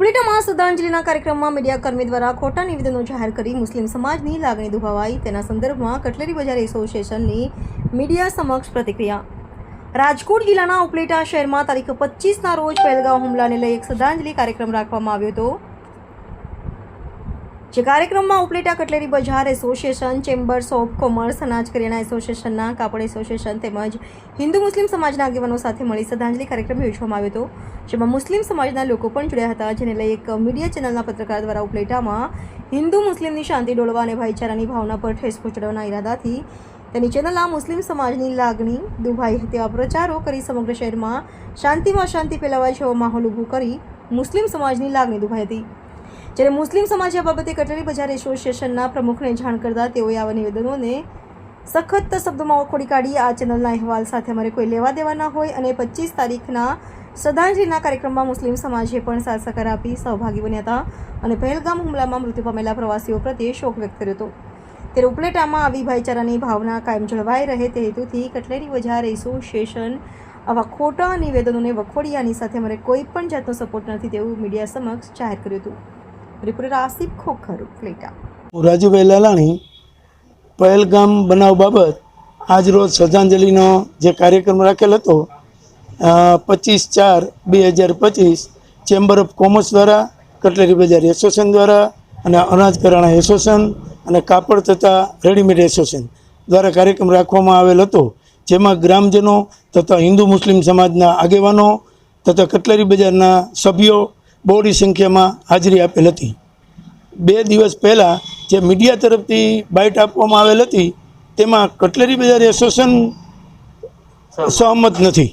ઉપલેટામાં શ્રદ્ધાંજલિના કાર્યક્રમમાં મીડિયાકર્મી દ્વારા ખોટા નિવેદનો જાહેર કરી મુસ્લિમ સમાજની લાગણી દુભાવાઈ. તેના સંદર્ભમાં કટલેરી બજાર એસોસિએશનની મીડિયા સમક્ષ પ્રતિક્રિયા. રાજકોટ જિલ્લાના ઉપલેટા શહેરમાં તારીખ પચીસના રોજ પહેલગાંવ હુમલાને લઈ એક શ્રદ્ધાંજલિ કાર્યક્રમ રાખવામાં આવ્યો હતો. જે કાર્યક્રમમાં ઉપલેટા કટલેરી બજાર એસોસિએશન, ચેમ્બર્સ ઓફ કોમર્સ, અનાજ કરિયાણા એસોસિએશનના, કાપડ એસોસિએશન તેમજ હિન્દુ મુસ્લિમ સમાજના આગેવાનો સાથે મળી શ્રદ્ધાંજલિ કાર્યક્રમ યોજવામાં આવ્યો હતો, જેમાં મુસ્લિમ સમાજના લોકો પણ જોડ્યા હતા, જેને લઈ એક મીડિયા ચેનલના પત્રકાર દ્વારા ઉપલેટામાં હિન્દુ મુસ્લિમની શાંતિ ડોળવા અને ભાઈચારાની ભાવના પર ઠેસ પહોંચાડવાના ઈરાદાથી તેની ચેનલના મુસ્લિમ સમાજની લાગણી, દુભાઈ તેવા પ્રચારો કરી સમગ્ર શહેરમાં શાંતિમાં શાંતિ ફેલાવાય જેવો માહોલ ઊભો કરી મુસ્લિમ સમાજની લાગણી દુભાઈ હતી. જ્યારે મુસ્લિમ સમાજે આ બાબતે કટલેરી બજાર એસોસિએશનના પ્રમુખને જાણ કરતા તેઓએ આવા નિવેદનોને સખત શબ્દોમાં વખોડી કાઢી. આ ચેનલના અહેવાલ સાથે અમારે કોઈ લેવા દેવા ના હોય અને પચીસ તારીખના શ્રદ્ધાંજલિના કાર્યક્રમમાં મુસ્લિમ સમાજે પણ સાથ સહકાર આપી સહભાગી બન્યા હતા અને પહેલગામ હુમલામાં મૃત્યુ પામેલા પ્રવાસીઓ પ્રત્યે શોક વ્યક્ત કર્યો હતો. ત્યારે ઉપલેટામાં આવી ભાઈચારાની ભાવના કાયમ જળવાઈ રહે તે હેતુથી કટલેરી બજાર એસોસિએશન આવા ખોટા નિવેદનોને વખોડિયાની સાથે અમારે કોઈ પણ જાતનો સપોર્ટ નથી તેવું મીડિયા સમક્ષ જાહેર કર્યું હતું. રિપોર્ટર આસિફ ખોખર ફ્લેટા રાજુભાઈ લાલાણી પહેલગામ બનાવ બાબત આજ રોજ શ્રદ્ધાંજલિનો જે કાર્યક્રમ રાખેલ હતો પચીસ ચાર બે હજાર પચીસ, ચેમ્બર ઓફ કોમર્સ દ્વારા, કટલેરી બજાર એસોસિએશન દ્વારા અને અનાજ કરાણા એસોસિએશન અને કાપડ તથા રેડીમેડ એસોસિએશન દ્વારા કાર્યક્રમ રાખવામાં આવેલ હતો. જેમાં ગ્રામજનો તથા હિન્દુ મુસ્લિમ સમાજના આગેવાનો તથા કટલેરી બજારના સભ્યો બહોળી સંખ્યામાં હાજરી આપેલ હતી. બે દિવસ પહેલાં જે મીડિયા તરફથી બાઇટ આપવામાં આવેલ હતી તેમાં કટલેરી બજાર એસોસિએશન સહમત. નથી.